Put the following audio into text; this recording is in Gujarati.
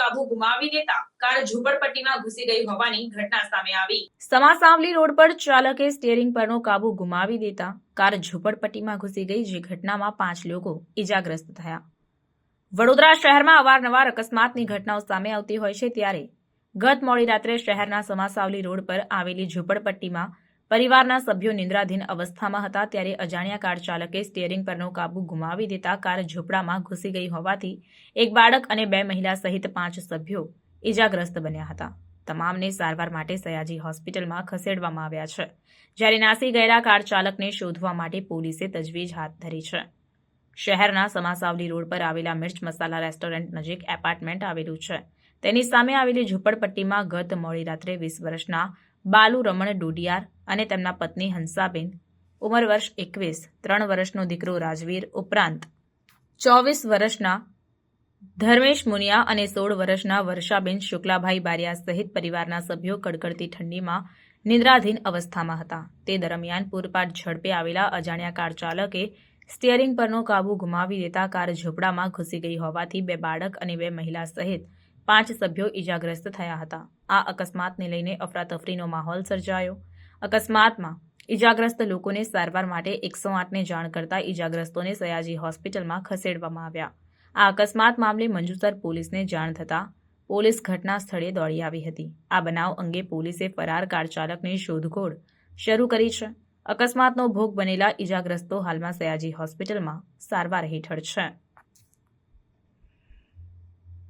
કાબુ ગુમાવી દેતા કાર ઝૂંપડપટ્ટીમાં ઘૂસી ગઈ હોવાની ઘટના સામે આવી. સમાસાવલી રોડ પર ચાલકે સ્ટીયરિંગ પરનો કાબુ ગુમાવી દેતા કાર ઝૂંપડપટ્ટીમાં ઘૂસી ગઈ, જે ઘટનામાં પાંચ લોકો ઈજાગ્રસ્ત થયા. વડોદરા શહેરમાં અવારનવાર અકસ્માતની ઘટનાઓ સામે આવતી હોય છે, ત્યારે ગત મોડી રાત્રે શહેરના સમાસાવલી રોડ પર આવેલી ઝૂંપડપટ્ટીમાં પરિવારના સભ્યો નિંદ્રાધીન અવસ્થામાં હતા ત્યારે અજાણ્યા કાર ચાલકે સ્ટીયરિંગ પરનો કાબુ ગુમાવી દેતા કાર ઝૂંપડામાં ઘૂસી ગઈ હોવાથી એક બાળક અને બે મહિલા સહિત પાંચ સભ્યો ઈજાગ્રસ્ત બન્યા હતા. તમામને સારવાર માટે સયાજી હોસ્પિટલમાં ખસેડવામાં આવ્યા છે. જ્યારે નાસી ગયેલા કાર ચાલકને શોધવા માટે પોલીસે તજવીજ હાથ ધરી છે. શહેરના સમાસાવલી રોડ પર આવેલા મિર્ચ મસાલા રેસ્ટોરન્ટ નજીક એપાર્ટમેન્ટ આવેલું છે. તેની સામે આવેલી ઝૂંપડપટ્ટીમાં ગત મોડી રાત્રે વીસ વર્ષના બાલુ રમણ ડોડિયાર અને તેમના પત્ની હંસાબેન, ઉંમર વર્ષ એકવીસ, ત્રણ વર્ષનો દીકરો રાજવીર ઉપરાંત ચોવીસ વર્ષના ધર્મેશ મુનિયા અને સોળ વર્ષના વર્ષાબેન શુક્લાભાઈ બારિયા સહિત પરિવારના સભ્યો કડકડતી ઠંડીમાં નિદ્રાધીન અવસ્થામાં હતા. તે દરમિયાન પૂરપાટ ઝડપે આવેલા અજાણ્યા કાર ચાલકે સ્ટીયરિંગ પરનો કાબુ ગુમાવી દેતા કાર ઝૂંપડામાં ઘૂસી ગઈ હોવાથી બે બાળક અને બે મહિલા સહિત પાંચ સભ્યો ઈજાગ્રસ્ત થયા હતા. આ અકસ્માતને લઈને અફરાતફરીનો માહોલ સર્જાયો. અકસ્માતમાં ઈજાગ્રસ્ત લોકોને સારવાર માટે એકસો આઠને જાણ કરતા ઈજાગ્રસ્તોને સયાજી હોસ્પિટલમાં ખસેડવામાં આવ્યા. આ અકસ્માત મામલે મંજુસર પોલીસને જાણ થતાં પોલીસ ઘટના સ્થળે દોડી આવી હતી. આ બનાવ અંગે પોલીસે ફરાર કાર ચાલકની શોધખોળ શરૂ કરી છે. અકસ્માતનો ભોગ બનેલા ઈજાગ્રસ્તો હાલમાં સયાજી હોસ્પિટલમાં સારવાર હેઠળ છે.